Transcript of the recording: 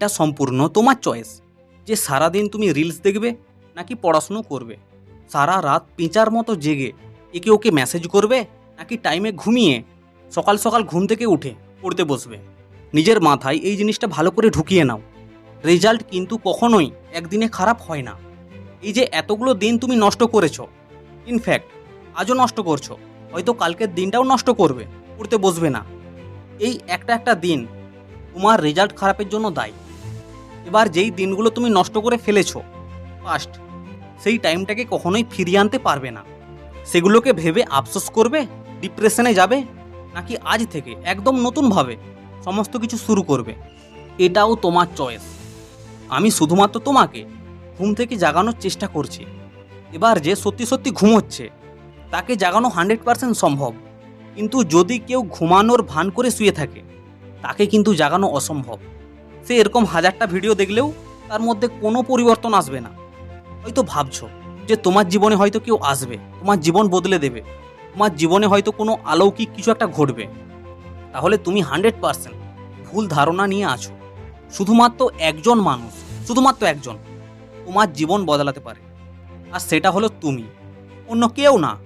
এটা সম্পূর্ণ তোমার চয়েস যে সারাদিন তুমি রিলস দেখবে নাকি পড়াশুনো করবে। সারা রাত পেঁচার মতো জেগে একে ওকে মেসেজ করবে নাকি টাইমে ঘুমিয়ে সকাল সকাল ঘুম থেকে উঠে পড়তে বসবে। নিজের মাথায় এই জিনিসটা ভালো করে ঢুকিয়ে নাও। রেজাল্ট কিন্তু কখনোই একদিনে খারাপ হয় না। এই যে এতগুলো দিন তুমি নষ্ট করেছ ইনফ্যাক্ট আজও নষ্ট করছ, হয়তো কালকের দিনটাও নষ্ট করবে, পড়তে বসবে না। এই একটা একটা দিন তোমার রেজাল্ট খারাপের জন্য দায়ী। এবার যেই দিনগুলো তুমি নষ্ট করে ফেলেছো ফার্স্ট সেই টাইমটাকে কখনোই ফিরিয়ে আনতে পারবে না। সেগুলোকে ভেবে আফসোস করবে ডিপ্রেশনে যাবে, নাকি আজ থেকে একদম নতুনভাবে সমস্ত কিছু শুরু করবে। এটাও তোমার চয়েস আমি শুধুমাত্র তোমাকে ঘুম থেকে জাগানোর চেষ্টা করছি। এবার যে সত্যি সত্যি ঘুমোচ্ছে, তাকে জাগানো হান্ড্রেড পার্সেন্ট সম্ভব। কিন্তু যদি কেউ ঘুমানোর ভান করে শুয়ে থাকে, তাকে কিন্তু জাগানো অসম্ভব। সে এরকম হাজারটা ভিডিও দেখলেও তার মধ্যে কোনো পরিবর্তন আসবে না। হয়তো ভাবছ যে তোমার জীবনে হয়তো কেউ আসবে, তোমার জীবন বদলে দেবে, তোমার জীবনে হয়তো কোনো আলৌকিক কিছু একটা ঘটবে। তাহলে তুমি হান্ড্রেড পার্সেন্ট ভুল ধারণা নিয়ে আছো। শুধুমাত্র একজন মানুষ, শুধুমাত্র একজন, তোমার জীবন বদলাতে পারে। আর সেটা হলো তুমি, অন্য কেউ না।